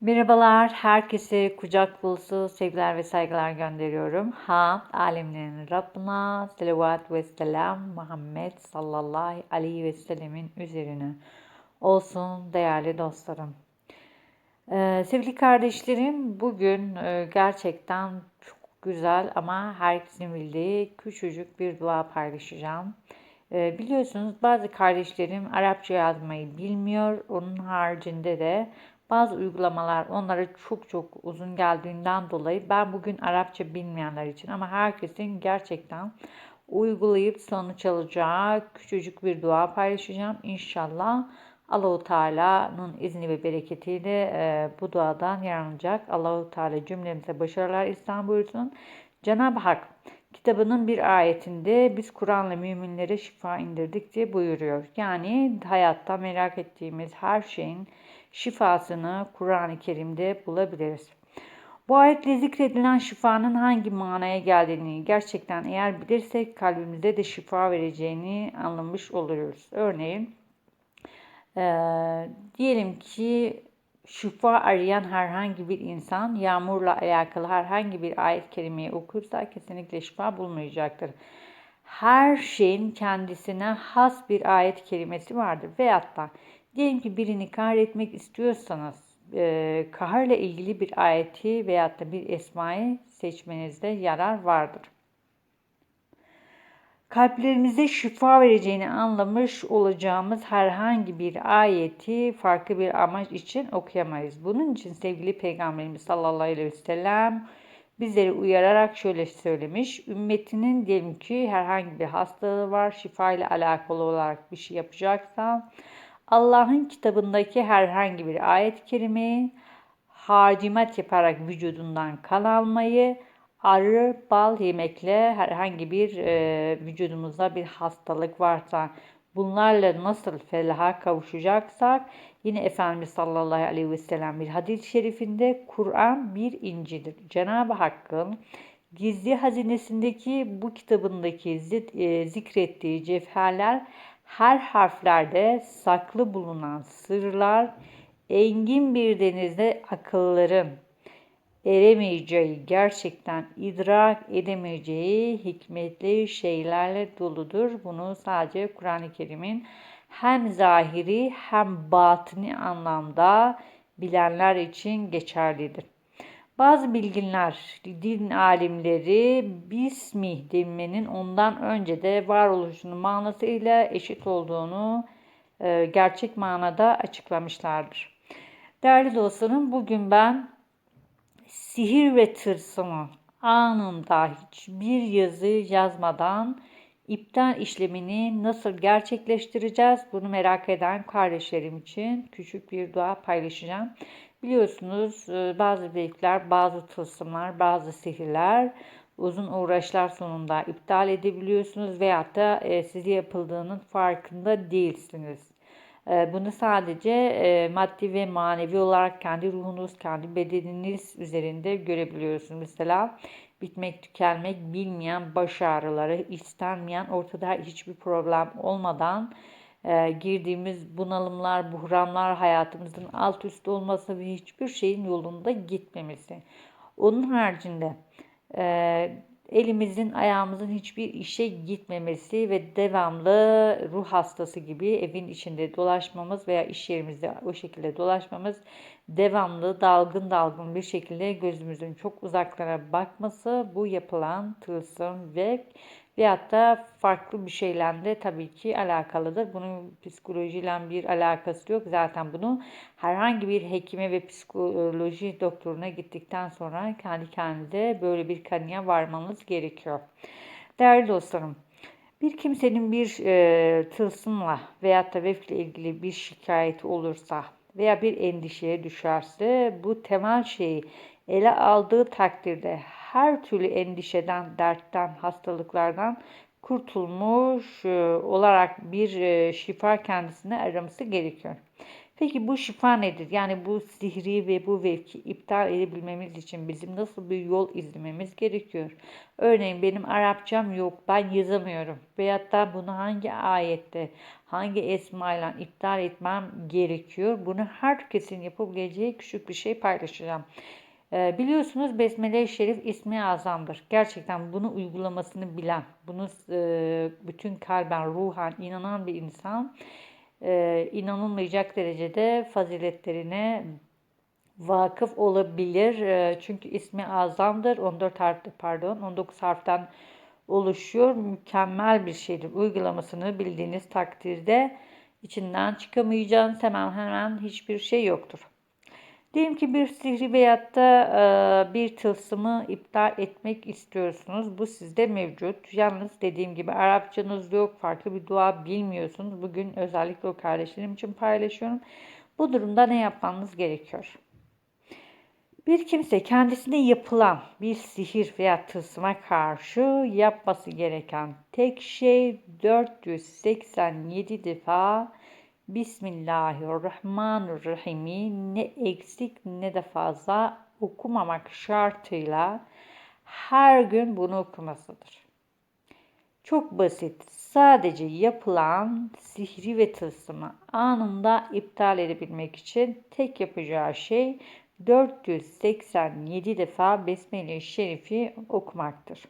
Merhabalar, herkese kucak dolusu sevgiler ve saygılar gönderiyorum. Ha, alemlerin Rabbına selavat ve selam Muhammed sallallahu aleyhi ve sellemin üzerine olsun değerli dostlarım. Ee, sevgili kardeşlerim, bugün e, gerçekten çok güzel ama herkesin bildiği küçücük bir dua paylaşacağım. Ee, biliyorsunuz bazı kardeşlerim Arapça yazmayı bilmiyor. Onun haricinde de bazı uygulamalar onlara çok çok uzun geldiğinden dolayı ben bugün Arapça bilmeyenler için ama herkesin gerçekten uygulayıp sonuç alacağı küçücük bir dua paylaşacağım. İnşallah Allahu Teala'nın izni ve bereketiyle e, bu duadan yararlanacak. Allahu Teala cümlemize başarılar ihsan buyursun. Cenab-ı Hak kitabının bir ayetinde biz Kur'an'la müminlere şifa indirdik diye buyuruyor. Yani hayatta merak ettiğimiz her şeyin şifasını Kur'an-ı Kerim'de bulabiliriz. Bu ayetle zikredilen şifanın hangi manaya geldiğini gerçekten eğer bilirsek kalbimize de şifa vereceğini anlamış oluruz. Örneğin e, diyelim ki şifa arayan herhangi bir insan yağmurla alakalı herhangi bir ayet kerimeyi okursa kesinlikle şifa bulmayacaktır. Her şeyin kendisine has bir ayet kerimesi vardır. Veyahut da diyelim ki birini kahretmek istiyorsanız e, kaharla ilgili bir ayeti veyahut da bir esmayı seçmenizde yarar vardır kalplerimize şifa vereceğini anlamış olacağımız herhangi bir ayeti farklı bir amaç için okuyamayız. Bunun için sevgili Peygamberimiz sallallahu aleyhi ve sellem bizleri uyararak şöyle söylemiş. Ümmetinin diyelim ki herhangi bir hastalığı var, şifa ile alakalı olarak bir şey yapacaksa Allah'ın kitabındaki herhangi bir ayet-i kerimeyi hacimat yaparak vücudundan kan almayı arı bal yemekle herhangi bir e, vücudumuzda bir hastalık varsa bunlarla nasıl felaha kavuşacaksak yine Efendimiz sallallahu aleyhi ve sellem bir hadis-i şerifinde Kur'an bir incidir. Cenab-ı Hakk'ın gizli hazinesindeki bu kitabındaki e, zikrettiği cevherler her harflerde saklı bulunan sırlar engin bir denizde akılların eremeyeceği, gerçekten idrak edemeyeceği hikmetli şeylerle doludur. Bunu sadece Kur'an-ı Kerim'in hem zahiri hem batini anlamda bilenler için geçerlidir. Bazı bilginler, din alimleri bismi demenin ondan önce de varoluşunun manasıyla eşit olduğunu e, gerçek manada açıklamışlardır. Değerli dostlarım bugün ben sihir ve tırsımı anında hiçbir yazı yazmadan iptal işlemini nasıl gerçekleştireceğiz? Bunu merak eden kardeşlerim için küçük bir dua paylaşacağım. Biliyorsunuz e, bazı büyükler, bazı tılsımlar, bazı sihirler uzun uğraşlar sonunda iptal edebiliyorsunuz veyahut da e, size yapıldığının farkında değilsiniz. Ee, bunu sadece e, maddi ve manevi olarak kendi ruhunuz, kendi bedeniniz üzerinde görebiliyorsunuz. Mesela bitmek, tükenmek bilmeyen baş ağrıları, istenmeyen ortada hiçbir problem olmadan e, girdiğimiz bunalımlar, buhranlar, hayatımızın alt üst olması ve hiçbir şeyin yolunda gitmemesi. Onun haricinde e, elimizin ayağımızın hiçbir işe gitmemesi ve devamlı ruh hastası gibi evin içinde dolaşmamız veya iş yerimizde o şekilde dolaşmamız devamlı dalgın dalgın bir şekilde gözümüzün çok uzaklara bakması bu yapılan tılsım ve veyahut da farklı bir şeyle de tabii ki alakalıdır. Bunun psikolojiyle bir alakası yok. Zaten bunu herhangi bir hekime ve psikoloji doktoruna gittikten sonra kendi kendinize böyle bir kanıya varmanız gerekiyor. Değerli dostlarım, bir kimsenin bir e, tılsımla veyahut da vefle ilgili bir şikayeti olursa veya bir endişeye düşerse bu temel şeyi ele aldığı takdirde her türlü endişeden, dertten, hastalıklardan kurtulmuş e, olarak bir e, şifa kendisine araması gerekiyor. Peki bu şifa nedir? Yani bu sihri ve bu vevki iptal edebilmemiz için bizim nasıl bir yol izlememiz gerekiyor? Örneğin benim Arapçam yok, ben yazamıyorum. Veyahut da bunu hangi ayette, hangi esmayla iptal etmem gerekiyor? Bunu herkesin yapabileceği küçük bir şey paylaşacağım. Ee, biliyorsunuz Besmele-i Şerif ismi azamdır. Gerçekten bunu uygulamasını bilen, bunu e, bütün kalben, ruhan inanan bir insan e, inanılmayacak derecede faziletlerine vakıf olabilir. E, çünkü ismi azamdır. 14 harf pardon 19 harften oluşuyor. Mükemmel bir şeydir. Uygulamasını bildiğiniz takdirde içinden çıkamayacağınız hemen hemen hiçbir şey yoktur. Diyelim ki bir sihri veyahut da e, bir tılsımı iptal etmek istiyorsunuz. Bu sizde mevcut. Yalnız dediğim gibi Arapçanız yok, farklı bir dua bilmiyorsunuz. Bugün özellikle o kardeşlerim için paylaşıyorum. Bu durumda ne yapmanız gerekiyor? Bir kimse kendisine yapılan bir sihir veya tılsıma karşı yapması gereken tek şey 487 defa Bismillahirrahmanirrahim'i ne eksik ne de fazla okumamak şartıyla her gün bunu okumasıdır. Çok basit. Sadece yapılan sihri ve tılsımı anında iptal edebilmek için tek yapacağı şey 487 defa Besmele-i Şerif'i okumaktır.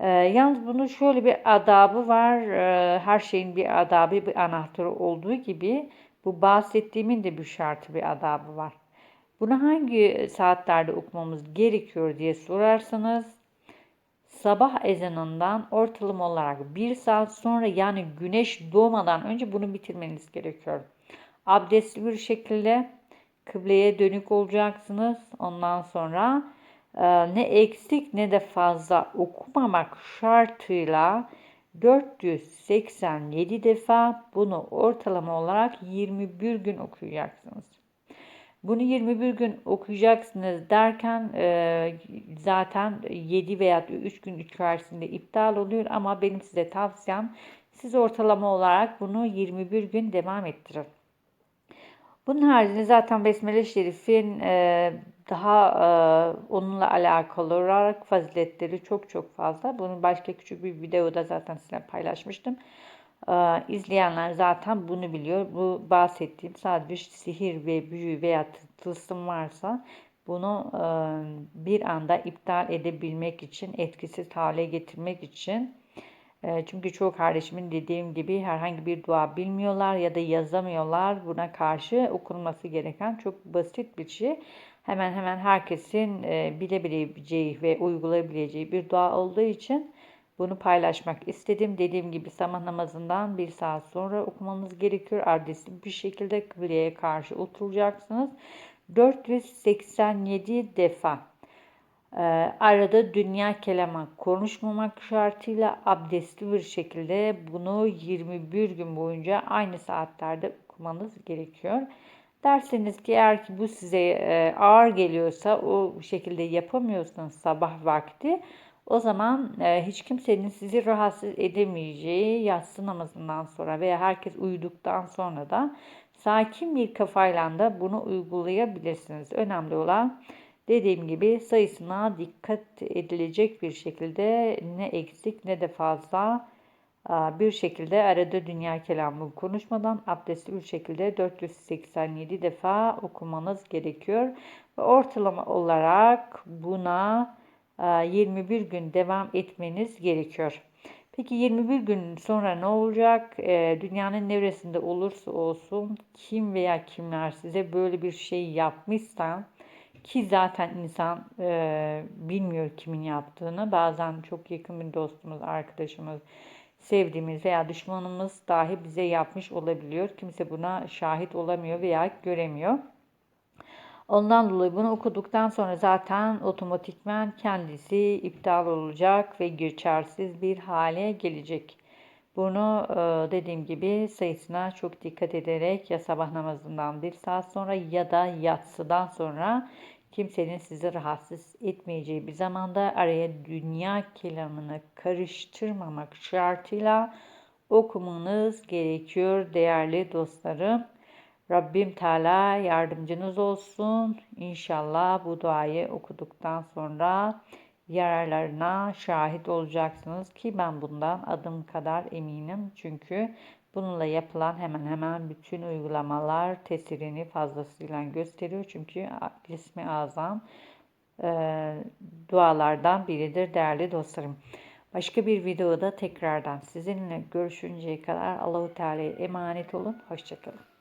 Ee, yalnız bunun şöyle bir adabı var. Ee, her şeyin bir adabı, bir anahtarı olduğu gibi bu bahsettiğimin de bir şartı, bir adabı var. Bunu hangi saatlerde okumamız gerekiyor diye sorarsanız sabah ezanından ortalama olarak bir saat sonra yani güneş doğmadan önce bunu bitirmeniz gerekiyor. Abdestli bir şekilde kıbleye dönük olacaksınız. Ondan sonra e, ne eksik ne de fazla okumamak şartıyla 487 defa bunu ortalama olarak 21 gün okuyacaksınız. Bunu 21 gün okuyacaksınız derken e, zaten 7 veya 3 gün içerisinde iptal oluyor ama benim size tavsiyem siz ortalama olarak bunu 21 gün devam ettirin. Bunun haricinde zaten Besmele Şerif'in e, daha e, onunla alakalı olarak faziletleri çok çok fazla. Bunu başka küçük bir videoda zaten size paylaşmıştım. E, izleyenler zaten bunu biliyor. Bu bahsettiğim sadece sihir ve büyü veya tılsım varsa bunu e, bir anda iptal edebilmek için, etkisiz hale getirmek için çünkü çoğu kardeşimin dediğim gibi herhangi bir dua bilmiyorlar ya da yazamıyorlar. Buna karşı okunması gereken çok basit bir şey. Hemen hemen herkesin e, bilebileceği ve uygulayabileceği bir dua olduğu için bunu paylaşmak istedim. Dediğim gibi sabah namazından bir saat sonra okumanız gerekiyor. Ardesi bir şekilde kıbleye karşı oturacaksınız. 487 defa ee, arada dünya kelamı konuşmamak şartıyla abdestli bir şekilde bunu 21 gün boyunca aynı saatlerde okumanız gerekiyor. Derseniz ki eğer ki bu size e, ağır geliyorsa o şekilde yapamıyorsanız sabah vakti o zaman e, hiç kimsenin sizi rahatsız edemeyeceği yatsı namazından sonra veya herkes uyuduktan sonra da sakin bir kafayla da bunu uygulayabilirsiniz. Önemli olan Dediğim gibi sayısına dikkat edilecek bir şekilde ne eksik ne de fazla bir şekilde arada dünya kelamı konuşmadan abdestli bir şekilde 487 defa okumanız gerekiyor. Ve ortalama olarak buna 21 gün devam etmeniz gerekiyor. Peki 21 gün sonra ne olacak? Dünyanın neresinde olursa olsun kim veya kimler size böyle bir şey yapmışsa ki zaten insan e, bilmiyor kimin yaptığını. Bazen çok yakın bir dostumuz, arkadaşımız, sevdiğimiz veya düşmanımız dahi bize yapmış olabiliyor. Kimse buna şahit olamıyor veya göremiyor. Ondan dolayı bunu okuduktan sonra zaten otomatikman kendisi iptal olacak ve geçersiz bir hale gelecek. Bunu e, dediğim gibi sayısına çok dikkat ederek ya sabah namazından bir saat sonra ya da yatsıdan sonra kimsenin sizi rahatsız etmeyeceği bir zamanda araya dünya kelamını karıştırmamak şartıyla okumanız gerekiyor değerli dostlarım. Rabbim Teala yardımcınız olsun. İnşallah bu duayı okuduktan sonra yararlarına şahit olacaksınız ki ben bundan adım kadar eminim. Çünkü bununla yapılan hemen hemen bütün uygulamalar tesirini fazlasıyla gösteriyor. Çünkü ismi azam e, dualardan biridir değerli dostlarım. Başka bir videoda tekrardan sizinle görüşünceye kadar Allahu Teala'ya emanet olun. Hoşçakalın.